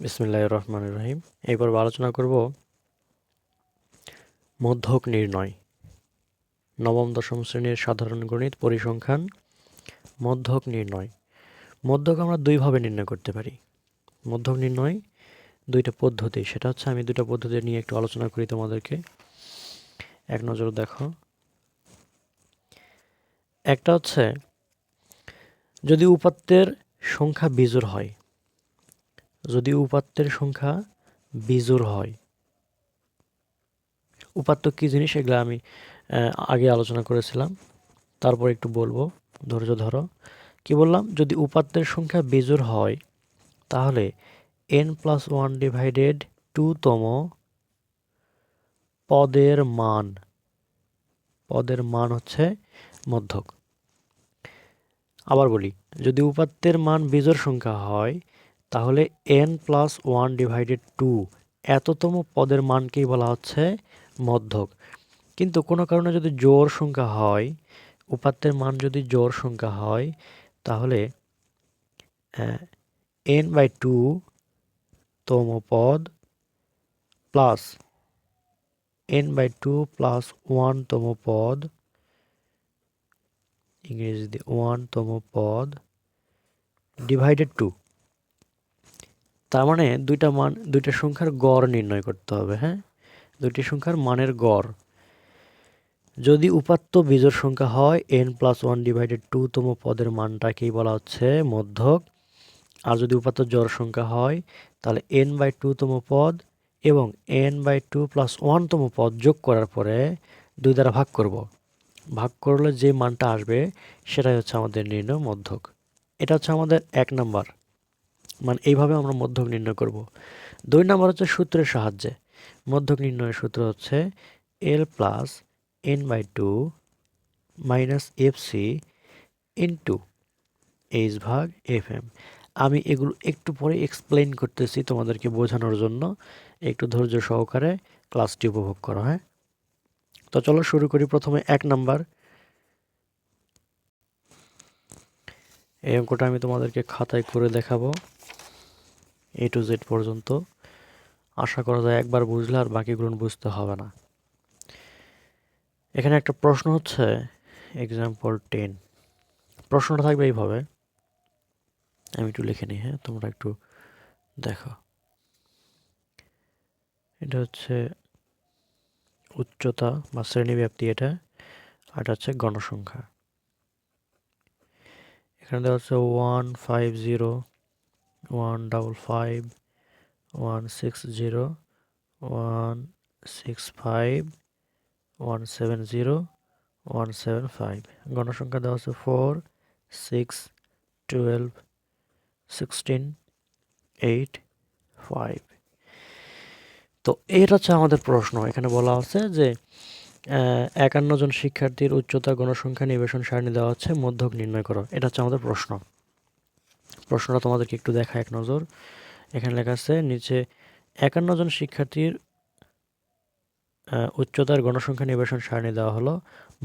বিসমিল্লাহ রহমান রহিম। পর্বে আলোচনা করব মধ্যক নির্ণয়। নবম, দশম শ্রেণির সাধারণ গণিত পরিসংখ্যান, মধ্যক নির্ণয়। মধ্যক আমরা দুইভাবে নির্ণয় করতে পারি। মধ্যক নির্ণয় দুইটা পদ্ধতি, সেটা হচ্ছে আমি দুইটা পদ্ধতি নিয়ে একটু আলোচনা করি তোমাদেরকে। এক নজর দেখো। একটা হচ্ছে যদি উপাত্তের সংখ্যা বিজোড় হয় যদি উপাত্তের সংখ্যা বিজোড় হয়। উপাত্ত কী জিনিস এগুলো আমি আগে আলোচনা করেছিলাম, তারপর একটু বলব, ধৈর্য ধরো। কি বললাম? যদি উপাত্তের সংখ্যা বিজোড় হয়, তাহলে এন প্লাস ওয়ান ডিভাইডেড টুতম পদের মান পদের মান হচ্ছে মধ্যক। আবার বলি, যদি উপাত্তের মান বিজোড় সংখ্যা হয় তাহলে N plus one divided two এততম পদের মানকেই বলা হচ্ছে মধ্যক। কিন্তু কোনো কারণে যদি জোর সংখ্যা হয় উপাত্তের মান যদি জোর সংখ্যা হয়, তাহলে এন বাই টু তম পদ plus N by two plus one তম পদ, ইংরেজিতে ওয়ান তম পদ ডিভাইডেড টু তার মানে দুইটা মান, দুইটা সংখ্যার গড় নির্ণয় করতে হবে হ্যাঁ? দুইটি সংখ্যার মানের গড়। যদি উপাত্ত বিজোড় সংখ্যা হয় N plus one divided two তম পদের মানটাকেই বলা হচ্ছে মধ্যক। আর যদি উপাত্ত জোড় সংখ্যা হয়, তাহলে এন বাই টু তম পদ এবং N by two plus one তম পদ যোগ করার পরে দুই দ্বারা ভাগ করব। ভাগ করলে যে মানটা আসবে, সেটাই হচ্ছে আমাদের নির্ণয় মধ্যক। এটা হচ্ছে আমাদের এক নাম্বার। মানে এইভাবে আমরা মধ্যক নির্ণয় করব। দুই নাম্বার হচ্ছে সূত্রের সাহায্যে। মধ্যক নির্ণয়ের সূত্র হচ্ছে L plus N by two minus F C into H ভাগ এফ এম আমি এগুলো একটু পরে এক্সপ্লেন করতেছি তোমাদেরকে বোঝানোর জন্য। একটু ধৈর্য সহকারে ক্লাসটি উপভোগ করো হ্যাঁ? তো চলো শুরু করি প্রথমে এক নাম্বার। এই অঙ্কটা আমি তোমাদেরকে খাতায় করে দেখাবো। এ টু জেড পর্যন্ত। আশা করা যায় একবার বুঝলে আর বাকিগুলো বুঝতে হবে না। এখানে একটা প্রশ্ন হচ্ছে এক্সাম্পল টেন প্রশ্নটা থাকবে এইভাবে। আমি একটু লিখে নিই হ্যাঁ তোমরা একটু দেখো। এটা হচ্ছে উচ্চতা বা শ্রেণীব্যাপ্তি এটা, আর এটা হচ্ছে গণসংখ্যা। এখানে দেওয়া হচ্ছে one five zero one double five one six zero one six five one seven zero one seven five গণসংখ্যা দেওয়া হচ্ছে four six twelve sixteen eight five তো এটা হচ্ছে আমাদের প্রশ্ন। এখানে বলা আছে যে একান্ন জন শিক্ষার্থীর উচ্চতা গণসংখ্যা নিবেশন সারণী দেওয়া হচ্ছে, মধ্যক নির্ণয় করো। এটা হচ্ছে আমাদের প্রশ্ন। প্রশ্নটা তোমাদেরকে একটু দেখা এক নজর। এখানে লেখা আছে, নিচে একান্ন জন শিক্ষার্থীর উচ্চতার গণসংখ্যা নিবেশন সারণী দেওয়া হলো,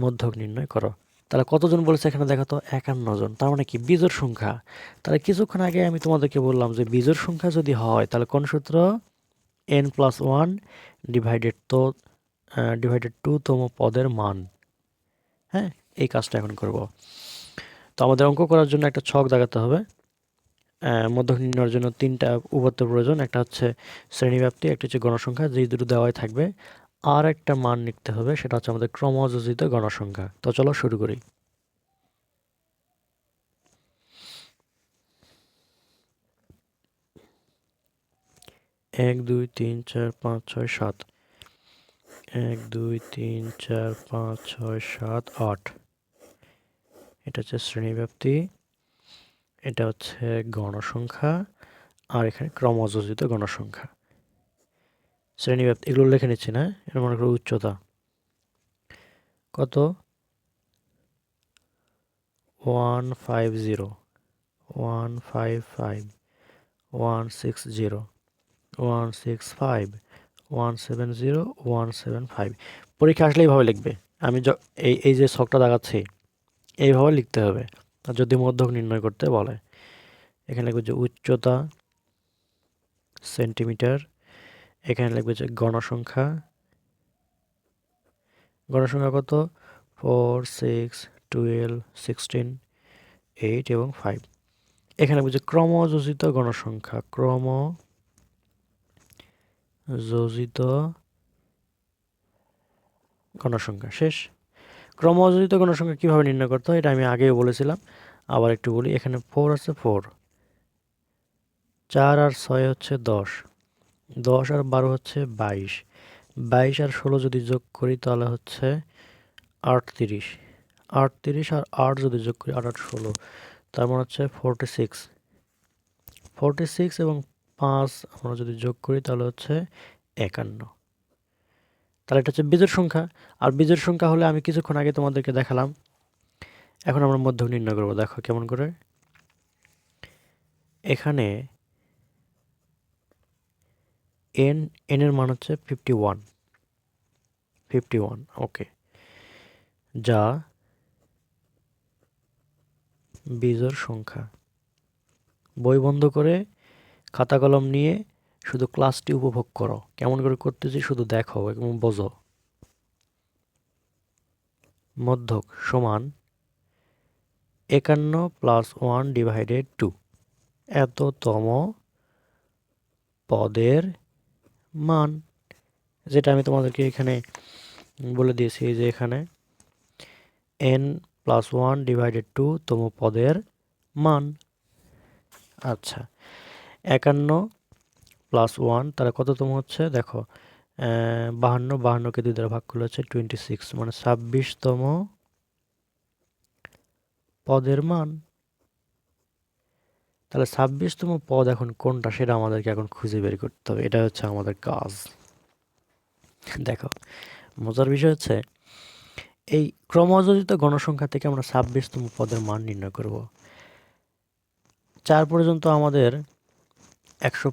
মধ্যক নির্ণয় করো। তাহলে কতজন বলেছে এখানে দেখা তো? একান্ন জন। তার মানে কি? বীজের সংখ্যা। তাহলে কিছুক্ষণ আগে আমি তোমাদেরকে বললাম যে বীজের সংখ্যা যদি হয়, তাহলে কোন সূত্র? N plus one divided to divided two তম পদের মান। হ্যাঁ এই কাজটা এখন করব। তো আমাদের অঙ্ক করার জন্য একটা ছক দেখাতে হবে। মধ্যক নির্ণয়ের জন্য তিনটা উপাত্ত প্রয়োজন। একটা হচ্ছে শ্রেণীব্যাপ্তি, একটা হচ্ছে গণসংখ্যা, যেই দুটো দেওয়াই থাকবে, আর একটা মান লিখতে হবে, সেটা হচ্ছে আমাদের ক্রমযোজিত গণসংখ্যা। তো চলো শুরু করি। এক, দুই, তিন, চার, পাঁচ, ছয়, সাত। এক, দুই, তিন, চার, পাঁচ, ছয়, সাত, আট। এটা হচ্ছে শ্রেণীব্যাপ্তি। এটা হচ্ছে গণসংখ্যা আর এখানে ক্রমযোজিত গণসংখ্যা। শ্রেণীব্যাপ্তি এগুলো লিখে নিচ্ছি, না? এর মনে করো উচ্চতা। কত? One five zero. One five five. One six zero. One six five. One seven zero. One seven five. পরীক্ষা আসলে এইভাবে লিখবে। আমি এই এই যে ছকটা দেখাচ্ছি, এইভাবে লিখতে হবে। আর যদি মধ্যক নির্ণয় করতে বলে। এখানে লিখবে যে উচ্চতা সেন্টিমিটার, এখানে লিখবে যে গণসংখ্যা গণসংখ্যা কত? Four, six, twelve, sixteen, eight এবং ফাইভ। এখানে বুঝে ক্রমযোজিত গণসংখ্যা ক্রম যোজিত গণসংখ্যা শেষ? ক্রমযোজিত গণসংখ্যা কীভাবে নির্ণয় করতে হয়, এটা আমি আগেও বলেছিলাম। আবার একটু বলি, এখানে ফোর আছে ফোর চার আর ছয় হচ্ছে দশ। দশ আর বারো হচ্ছে বাইশ। বাইশ আর ষোলো যদি যোগ করি, তাহলে হচ্ছে আটত্রিশ। আটত্রিশ আর আট যদি যোগ করি, আট আট ষোলো। তার মানে হচ্ছে ফোরটি সিক্স ফোরটি সিক্স এবং পাঁচ আমরা যদি যোগ করি, তাহলে হচ্ছে একান্ন। তাহলে এটা হচ্ছে বীজের সংখ্যা। আর বীজের সংখ্যা হলে আমি কিছুক্ষণ আগে তোমাদেরকে দেখালাম। এখন আমরা মধ্যক নির্ণয় করব, দেখো কেমন করে। এখানে এন এন এর মান হচ্ছে fifty one fifty one okay যা বীজের সংখ্যা। বই বন্ধ করে খাতা কলম নিয়ে শুধু ক্লাসটি উপভোগ করো। কেমন করে করতেছি শুধু দেখো এবং বোঝো। মধ্যক সমান একান্ন প্লাস ওয়ান ডিভাইডেড টু এততম পদের মান, যেটা আমি তোমাদেরকে এখানে বলে দিয়েছি যে এখানে N plus one divided two তম পদের মান। আচ্ছা একান্ন প্লাস ওয়ান তারা কততম হচ্ছে? দেখো বাহান্ন, বাহান্নকে দুই দ্বারা ভাগ করলে হচ্ছে টোয়েন্টি সিক্স মানে ছাব্বিশতম পদের মান। তাহলে ছাব্বিশতম পদ এখন কোনটা, সেটা আমাদেরকে এখন খুঁজে বের করতে হবে এটা হচ্ছে আমাদের কাজ। দেখো, মজার বিষয় হচ্ছে, এই ক্রমযোজিত গণসংখ্যা থেকে আমরা ছাব্বিশতম পদের মান নির্ণয় করব। চার পর্যন্ত আমাদের একশো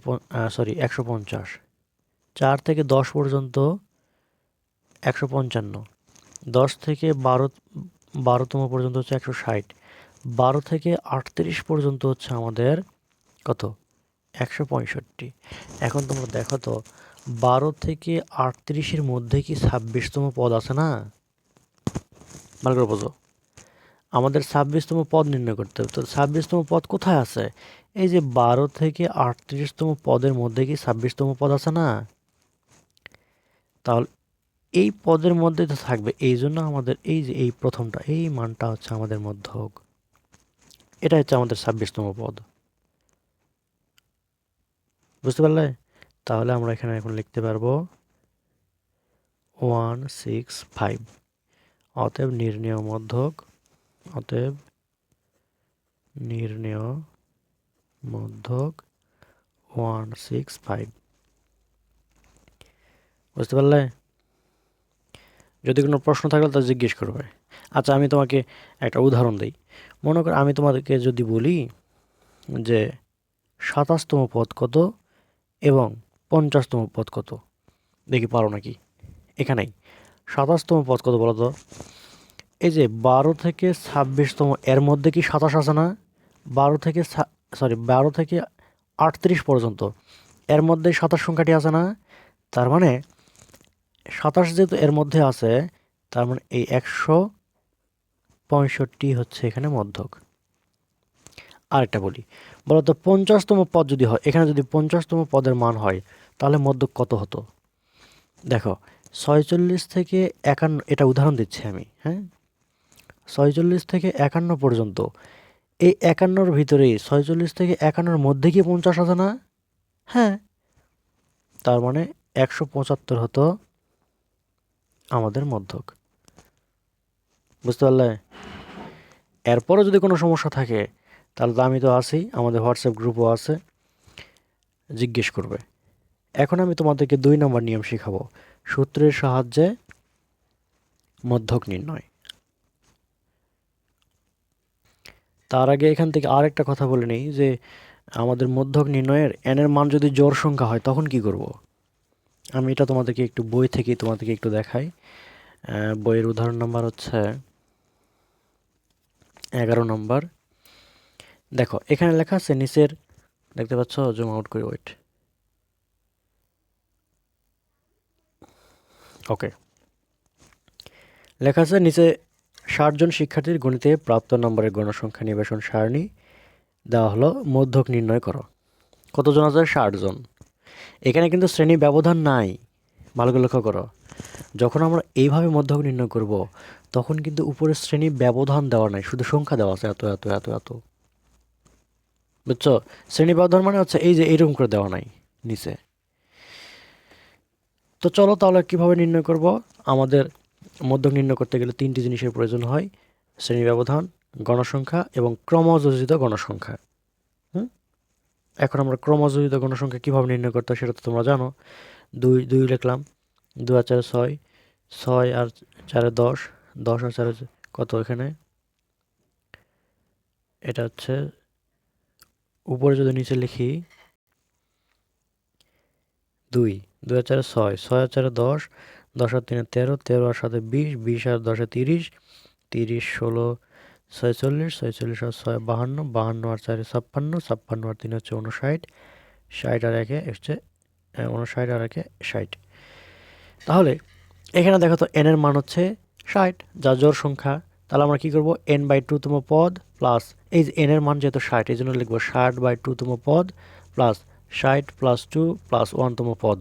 সরি একশো পঞ্চাশ। চার থেকে দশ পর্যন্ত একশো পঞ্চান্ন। দশ থেকে বারো, বারোতম পর্যন্ত হচ্ছে একশো ষাট। বারো থেকে আটত্রিশ পর্যন্ত হচ্ছে আমাদের কত? একশো পঁয়ষট্টি। এখন তোমরা দেখো তো, বারো থেকে আটত্রিশের মধ্যে কি ছাব্বিশতম পদ আছে না? ভালো করে বোঝো। আমাদের ছাব্বিশতম পদ নির্ণয় করতে হবে। তো ছাব্বিশতম পদ কোথায় আছে? এই যে বারো থেকে আটত্রিশতম পদের মধ্যে কি ছাব্বিশতম পদ আছে না? তাহলে এই পদের মধ্যে তো থাকবে। এই জন্য আমাদের এই যে এই প্রথমটা, এই মানটা হচ্ছে আমাদের মধ্যক। এটা হচ্ছে আমাদের ছাব্বিশতম পদ। বুঝতে পারলে? তাহলে আমরা এখানে এখন লিখতে পারব ওয়ান, সিক্স, ফাইভ। অতএব নির্ণেয় মধ্যক, অতএব নির্ণেয় মধ্যক ওয়ান সিক্স ফাইভ বুঝতে পারলে? যদি কোনো প্রশ্ন থাকলে তা জিজ্ঞেস করবে আচ্ছা আমি তোমাকে একটা উদাহরণ দিই। মনে কর আমি তোমাদেরকে যদি বলি যে সাতাশতম পদ কত এবং পঞ্চাশতম পদ কত? দেখি পারো নাকি? এখানেই। সাতাশতম পদ কত বলো তো? এই যে বারো থেকে ছাব্বিশতম, এর মধ্যে কি সাতাশ আছে না? বারো থেকে সরি, বারো থেকে আটত্রিশ পর্যন্ত। এর মধ্যে সাতাশ সংখ্যাটি আছে না? তার মানে সাতাশ যেহেতু এর মধ্যে আছে, তার মানে এই একশো পঁয়ষট্টি হচ্ছে এখানে মধ্যক। আরেকটা বলি, বলতো পঞ্চাশতম পদ যদি হয়, এখানে যদি পঞ্চাশতম পদের মান হয়, তাহলে মধ্যক কত হতো? দেখো, ছয়চল্লিশ থেকে একান্ন, এটা উদাহরণ দিচ্ছি আমি হ্যাঁ? ছয়চল্লিশ থেকে একান্ন পর্যন্ত এই একান্নর ভিতরেই, ছয়চল্লিশ থেকে একান্নর মধ্যে কি পঞ্চাশ আছে না? হ্যাঁ। তার মানে একশো পঁচাত্তর হতো আমাদের মধ্যক। বুঝতে পারলে? এরপরও যদি কোনো সমস্যা থাকে, তাহলে তো আমি তো আছি, আমাদের হোয়াটসঅ্যাপ গ্রুপও আছে, জিজ্ঞেস করবে। এখন আমি তোমাদেরকে দুই নম্বর নিয়ম শেখাবো। সূত্রের সাহায্যে মধ্যক নির্ণয়। তার আগে এখান থেকে আর একটা কথা বলে নিই যে আমাদের মধ্যক নির্ণয়ের এনের মান যদি জোর সংখ্যা হয়, তখন কি করব। আমি এটা তোমাদেরকে একটু বই থেকে তোমাদেরকে একটু দেখাই। বইয়ের উদাহরণ নাম্বার হচ্ছে এগারো নম্বর। দেখো, এখানে লেখা আছে নিচের, দেখতে পাচ্ছ? জুম আউট করে ওয়েট ওকে লেখা আছে নিচে ষাটজন শিক্ষার্থীর গণিতে প্রাপ্ত নম্বরের গণসংখ্যা নিবেশন সারণী দেওয়া হলো মধ্যক নির্ণয় করো। কতজন আছে? ষাটজন এখানে কিন্তু শ্রেণি ব্যবধান নাই। ভালো লক্ষ্য করো। যখন আমরা এইভাবে মধ্যক নির্ণয় করব, তখন কিন্তু উপরের শ্রেণি ব্যবধান দেওয়া নাই, শুধু সংখ্যা দেওয়া আছে, এত এত এত এত। বুঝছ? শ্রেণি ব্যবধান মানে হচ্ছে এই যে এইরকম করে দেওয়া নাই, নিচে। তো চলো তাহলে কীভাবে নির্ণয় করব? আমাদের মধ্যক নির্ণয় করতে গেলে তিনটি জিনিসের প্রয়োজন হয়, শ্রেণি ব্যবধান, গণসংখ্যা এবং ক্রমযোজিত গণসংখ্যা। এখন আমরা ক্রমযোজিত গণসংখ্যা কীভাবে নির্ণয় করতে হয় সেটা তো তোমরা জানো। দুই দুই লিখলাম। দু আর চারে ছয় ছয় আর চারে দশ দশ আর চারে কত এখানে? এটা হচ্ছে উপরে যদি নিচে লিখি, দুই দুই আর চারে ছয় ছয় আর চারে দশ দশ আর তিনে তেরো তেরো আর সাথে বিশ বিশ আর দশে তিরিশ তিরিশ, ষোলো, ছয়চল্লিশ ছয়চল্লিশ আর ছয় বাহান্ন বাহান্ন আর চারে ছাপ্পান্ন ছাপ্পান্ন আর তিন হচ্ছে উনষাট ষাট আর একে হচ্ছে উনষাট আর একে ষাট। তাহলে এখানে দেখো তো এনের মান হচ্ছে ষাট, যা জোর সংখ্যা, তাহলে আমরা কী করব? এন বাই টুতম পদ প্লাস এই যে এনের মান যেহেতু ষাট, এই জন্য লিখব ষাট বাই টুতম পদ প্লাস ষাট প্লাস টু প্লাস ওয়ানতম পদ।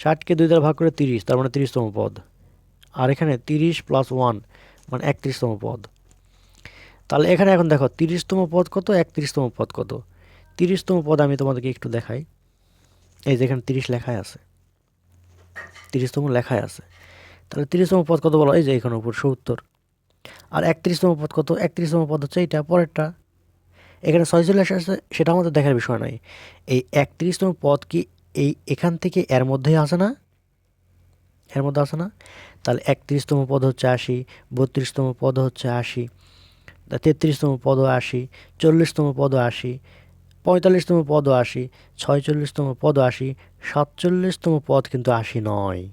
ষাটকে দুই দ্বারা ভাগ করে তিরিশ, তার মানে তিরিশতম পদ। আর এখানে তিরিশ প্লাস ওয়ান মানে একত্রিশতম পদ। তাহলে এখানে এখন দেখো, তিরিশতম পদ কত, একত্রিশতম পদ কত? তিরিশতম পদ আমি তোমাদেরকে একটু দেখাই। এই যে এখানে তিরিশ লেখায় আছে। তিরিশতম লেখায় আছে। তাহলে তিরিশতম পদ কত বলো? এই যে এখানে উপর সত্তর। আর একত্রিশতম পদ কত? একত্রিশতম পদ হচ্ছে এইটা, পরেরটা। এখানে ছয়চল্লিশ আসছে সেটা আমাদের দেখার বিষয় নয় এই একত্রিশতম পদ কি এই এখান থেকে এর মধ্যেই আসে না? এর মধ্যে আসে না? তাহলে একত্রিশতম পদ হচ্ছে আশি, বত্রিশতম পদ হচ্ছে আশি তেত্রিশতম পদ আশি, চল্লিশতম পদ আশি, পঁয়তাল্লিশতম পদ আশি, ছয়চল্লিশতম পদ আশি, সাতচল্লিশতম পদ কিন্তু আশি নয়।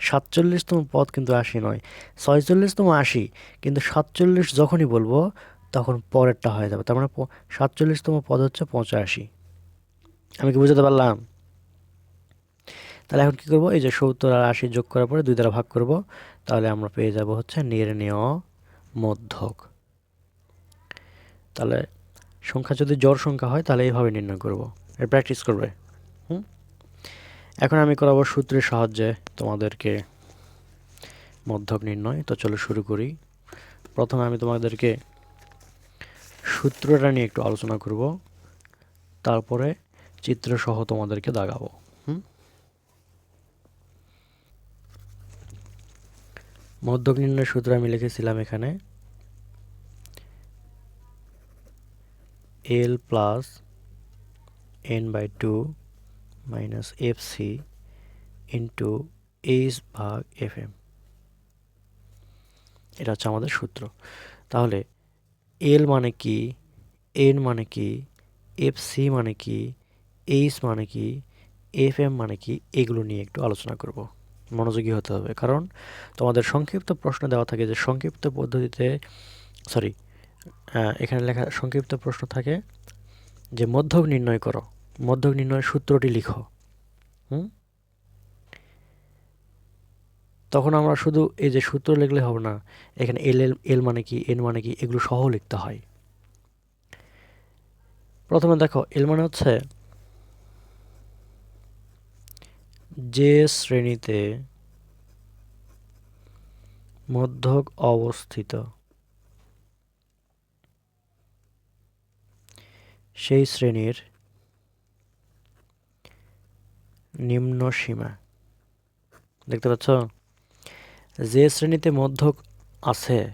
সাতচল্লিশতম পদ কিন্তু আশি নয়। ছয়চল্লিশতম আশি, কিন্তু সাতচল্লিশ যখনই বলব, তখন পরেরটা হয়ে যাবে। তার মানে সাতচল্লিশতম পদ হচ্ছে পঁচাশি। আমি কি বুঝতে পারলাম? তাহলে এখন কী করব? এই যে সত্তর আর আশি যোগ করার পরে দুই দ্বারা ভাগ করব, তাহলে আমরা পেয়ে যাব হচ্ছে নির্ণেয় মধ্যক। তাহলে সংখ্যা যদি জোর সংখ্যা হয়, তাহলে এইভাবে নির্ণয় করব। এর প্র্যাকটিস করবে। হুম? এখন আমি করাবো সূত্রের সাহায্যে তোমাদেরকে মধ্যক নির্ণয়। তো চলো শুরু করি। প্রথমে আমি তোমাদেরকে সূত্রটা নিয়ে একটু আলোচনা করব। তারপরে চিত্রসহ তোমাদেরকে দাগাবো। হুম? মধ্যক নির্ণয় সূত্র আমি লিখেছিলাম এখানে। L plus N by two minus F C into H ভাগ এফ এম এটা হচ্ছে আমাদের সূত্র। তাহলে এল মানে কি? এন মানে কি? এফ সি মানে কি? এইচ মানে কি? এফ এম মানে কি? এগুলো নিয়ে একটু আলোচনা করব। মনোযোগী হতে হবে। কারণ তোমাদের সংক্ষিপ্ত প্রশ্ন দেওয়া থাকে যে সংক্ষিপ্ত পদ্ধতিতে সরি এখানে লেখা সংক্ষিপ্ত প্রশ্ন থাকে যে মধ্যক নির্ণয় করো। মধ্যক নির্ণয়ের সূত্রটি লিখো। হুম? তখন আমরা শুধু এই যে সূত্র লিখলে হবে না, এখানে এল এল এল মানে কি এন মানে কি, এগুলো সহ লিখতে হয়। প্রথমে দেখো এল মানে হচ্ছে যে শ্রেণীতে মধ্যক অবস্থিত, সেই শ্রেণির নিম্ন সীমা। দেখতে পাচ্ছ? যে শ্রেণীতে মধ্যক আছে,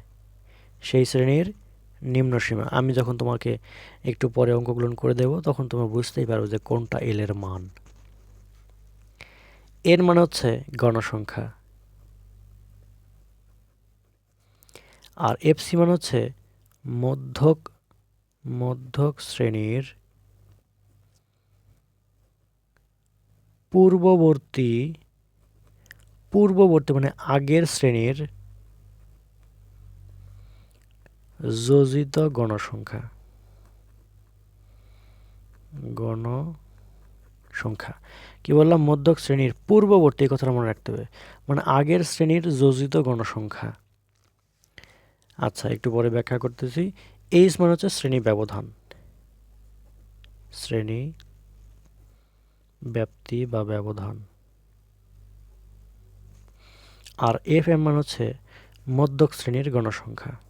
সেই শ্রেণির নিম্ন সীমা। আমি যখন তোমাকে একটু পরে অঙ্কগুলো করে দেব, তখন তুমি বুঝতেই পারো যে কোনটা এলের মান। এর মানে হচ্ছে গণসংখ্যা। আর এফসি মানে হচ্ছে মধ্যক মধ্যক শ্রেণির পূর্ববর্তী পূর্ববর্তী মানে আগের শ্রেণির যোজিত গণসংখ্যা। গণ সংখ্যা কি বললাম, মধ্যক শ্রেণির পূর্ববর্তী কথাটা মনে রাখতে হবে। মানে আগের শ্রেণির যোজিত গণসংখ্যা। আচ্ছা একটু পরে ব্যাখ্যা করতেছি। এইচ মানে হচ্ছে শ্রেণি ব্যবধান। শ্রেণি ব্যাপ্তি বা ব্যবধান। আর এফ এম মানে হচ্ছে মধ্যক শ্রেণির গণসংখ্যা।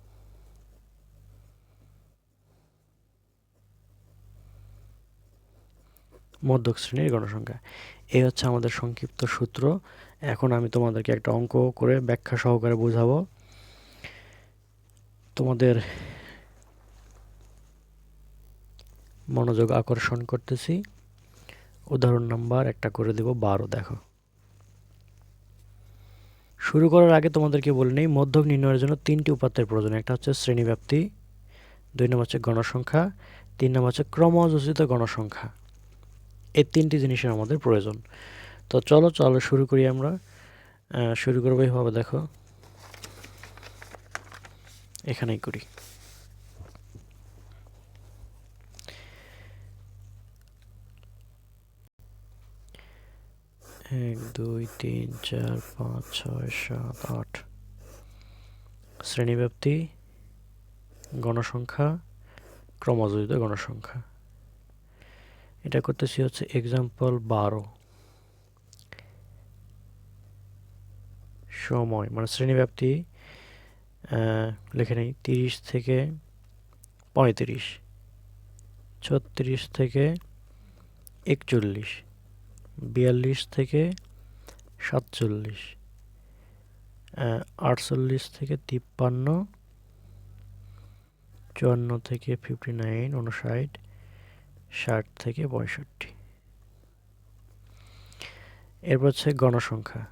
মধ্যক শ্রেণির গণসংখ্যা। এই হচ্ছে আমাদের সংক্ষিপ্ত সূত্র। এখন আমি তোমাদেরকে একটা অঙ্ক করে ব্যাখ্যা সহকারে বোঝাবো। তোমাদের মনোযোগ আকর্ষণ করতেছি। উদাহরণ নাম্বার একটা করে দেব, বারো, দেখো। শুরু করার আগে তোমাদেরকে বলে নেই, মধ্যক নির্ণয়ের জন্য তিনটি উপাত্তের প্রয়োজন। একটা হচ্ছে শ্রেণীব্যাপ্তি, দুই নম্বর হচ্ছে গণসংখ্যা, তিন নম্বর হচ্ছে ক্রমযোজিত গণসংখ্যা। এই তিনটি জিনিসের আমাদের প্রয়োজন। তো চলো চলো, শুরু করি আমরা। শুরু করব এইভাবে, দেখো। এখানেই করি। এক, দুই, তিন, চার, পাঁচ, ছয়, সাত, আট। শ্রেণীব্যাপ্তি, গণসংখ্যা, ক্রমযোজিত গণসংখ্যা। এটা করতেছি হচ্ছে এক্সাম্পল বারো। সময় মানে শ্রেণীব্যাপ্তি লেখে নেই, তিরিশ থেকে পঁয়ত্রিশ। ছত্রিশ থেকে একচল্লিশ। বিয়াল্লিশ থেকে সাতচল্লিশ। আটচল্লিশ থেকে তিপ্পান্ন। চুয়ান্ন থেকে ফিফটি নাইন উনষাট ষাট থেকে পঁয়ষট্টি। এরপর হচ্ছে গণসংখ্যা।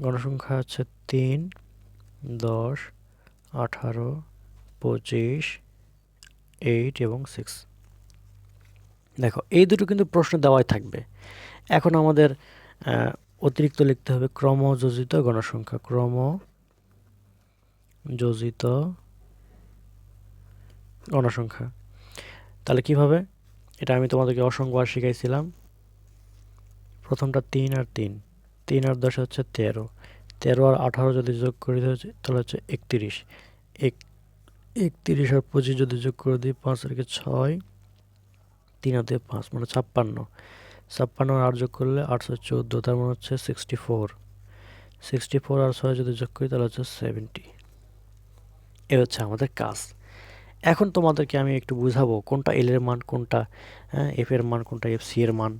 গণসংখ্যা হচ্ছে তিন, দশ, আঠারো, পঁচিশ, এইট এবং সিক্স। দেখো, এই দুটো কিন্তু প্রশ্ন দেওয়াই থাকবে। এখন আমাদের অতিরিক্ত লিখতে হবে ক্রমযোজিত গণসংখ্যা। ক্রম যোজিত গণসংখ্যা তাহলে কীভাবে? এটা আমি তোমাদেরকে অসংখ্যবার শিখাইছিলাম। প্রথমটা তিন আর তিন। তিন আর দশ হচ্ছে তেরো। তেরো আর আঠারো যদি যোগ করে তাহলে হচ্ছে একত্রিশ। এক একত্রিশ আর পঁচিশ যদি যোগ করে দিই, পাঁচ রেখে ছয়, তিন হাতে পাঁচ মানে ছাপ্পান্ন। ছাপ্পান্ন আর যোগ করলে আটশো চোদ্দ, তার মানে হচ্ছে সিক্সটি ফোর সিক্সটি ফোর আর ছয় যদি যোগ করি, তাহলে হচ্ছে সেভেন্টি এ হচ্ছে আমাদের কাজ। এখন তোমাদেরকে আমি একটু বুঝাবো কোনটা এল এর মান, কোনটা হ্যাঁ এফ এর মান, কোনটা এফ সি এর মান।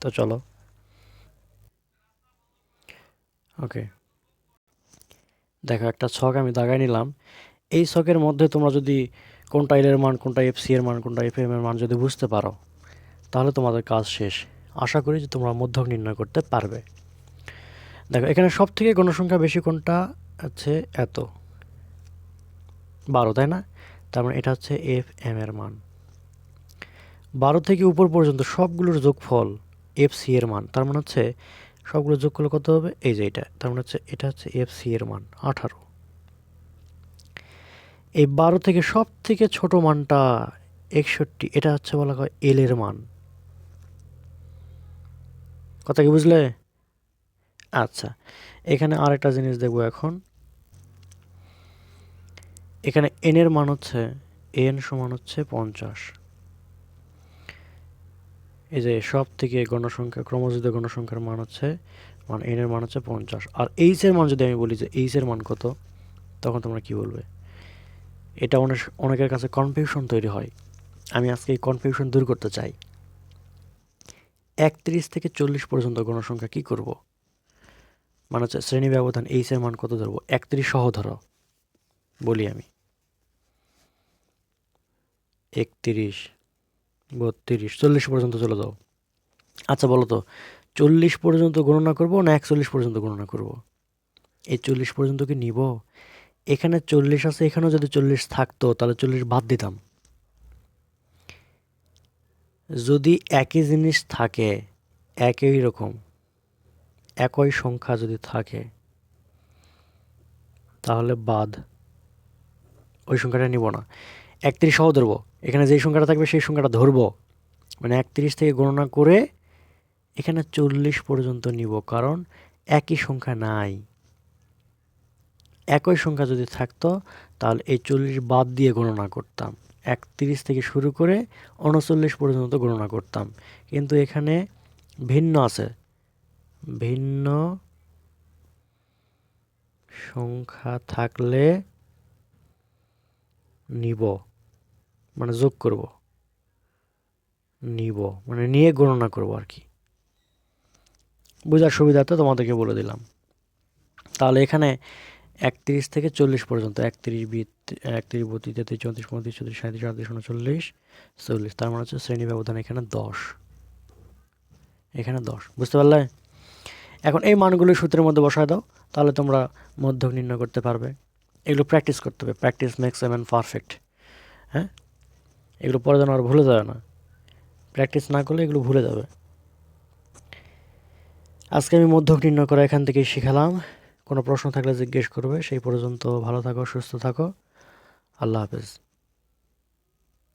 তো চলো। ওকে দেখো, একটা ছক আমি দাগাই নিলাম। এই ছকের মধ্যে তোমরা যদি কোনটা এল এর মান, কোনটা এফ সি এর মান, কোনটা এফ এম এর মান যদি বুঝতে পারো, তাহলে তোমাদের কাজ শেষ। আশা করি যে তোমরা মধ্যক নির্ণয় করতে পারবে। দেখো, এখানে সব থেকে গণসংখ্যা বেশি কোনটা আছে? এত। বারো, তাই না? তার মানে এটা হচ্ছে এফ এম এর মান। বারো থেকে উপর পর্যন্ত সবগুলোর যোগফল এফ সি এর মান। তার মানে হচ্ছে সবগুলো যোগ করলে কত হবে? এই যে এটা। তার মানে হচ্ছে এটা হচ্ছে এফ সি এর মান, আঠারো। এই বারো থেকে সব থেকে ছোট মানটা একষট্টি, এটা হচ্ছে বলা হয় এল এর মান। কথা কি বুঝলে? আচ্ছা এখানে আরেকটা জিনিস দেখব এখন। এখানে এন এর মান হচ্ছে এন সমান হচ্ছে পঞ্চাশ। এই যে সব থেকে গণসংখ্যা ক্রমজিত গণসংখ্যার মান হচ্ছে, মান এন এর মান হচ্ছে পঞ্চাশ। আর এইচ এর মান যদি আমি বলি যে এইচ এর মান কত, তখন তোমরা কি বলবে? এটা অনেক, অনেকের কাছে কনফিউশন তৈরি হয়। আমি আজকে এই কনফিউশন দূর করতে চাই। একত্রিশ থেকে চল্লিশ পর্যন্ত গণসংখ্যা কি করব? মানে হচ্ছে শ্রেণি ব্যবধান এইচ এর মান কত ধরবো? একত্রিশ সহ ধরো। বলি আমি। একত্রিশ, বত্রিশ, চল্লিশ পর্যন্ত চলে যাও। আচ্ছা বলো তো, চল্লিশ পর্যন্ত গণনা করব না একচল্লিশ পর্যন্ত গণনা করব? এই চল্লিশ পর্যন্ত কি নিব? এখানে চল্লিশ আছে, এখানেও যদি চল্লিশ থাকতো, তাহলে চল্লিশ বাদ দিতাম। যদি একই জিনিস থাকে, একই রকম, একই সংখ্যা যদি থাকে, তাহলে বাদ ওই সংখ্যাটা নিব না। একত্রিশ সহ ধরবো। এখানে যেই সংখ্যাটা থাকবে সেই সংখ্যাটা ধরবো। মানে একত্রিশ থেকে গণনা করে এখানে চল্লিশ পর্যন্ত নিব, কারণ একই সংখ্যা নাই। একই সংখ্যা যদি থাকতো, তাহলে এই চল্লিশ বাদ দিয়ে গণনা করতাম। একত্রিশ থেকে শুরু করে উনচল্লিশ পর্যন্ত গণনা করতাম। কিন্তু এখানে ভিন্ন আছে। ভিন্ন সংখ্যা থাকলে নিব মানে যোগ করব। নিব মানে নিয়ে গণনা করব আর কি। বোঝার সুবিধাতে তোমাদেরকে বলে দিলাম। তাহলে এখানে একত্রিশ থেকে চল্লিশ পর্যন্ত, একত্রিশ বিত একত্রিশ বত্রিশ, তেত্রিশ, চৌত্রিশ, পঁয়ত্রিশ চৌত্রিশ সাঁত্রিশ আটত্রিশ, উনচল্লিশ, চল্লিশ, তার মানে হচ্ছে শ্রেণি ব্যবধান এখানে দশ। এখানে দশ, বুঝতে পারলে? এখন এই মানগুলো সূত্রের মধ্যে বসায় দাও, তাহলে তোমরা মধ্যক নির্ণয় করতে পারবে। এগুলো প্র্যাকটিস করতে হবে। প্র্যাকটিস মেক্স এম পারফেক্ট হ্যাঁ? এগুলো পরে যেন আর ভুলে যাবে না। প্র্যাকটিস না করলে এগুলো ভুলে যাবে। আজকে আমি মধ্যক নির্ণয় করা এখান থেকেই শিখালাম। কোনো প্রশ্ন থাকলে জিজ্ঞেস করবে। সেই পর্যন্ত ভালো থাকো, সুস্থ থাকো। আল্লাহ হাফেজ।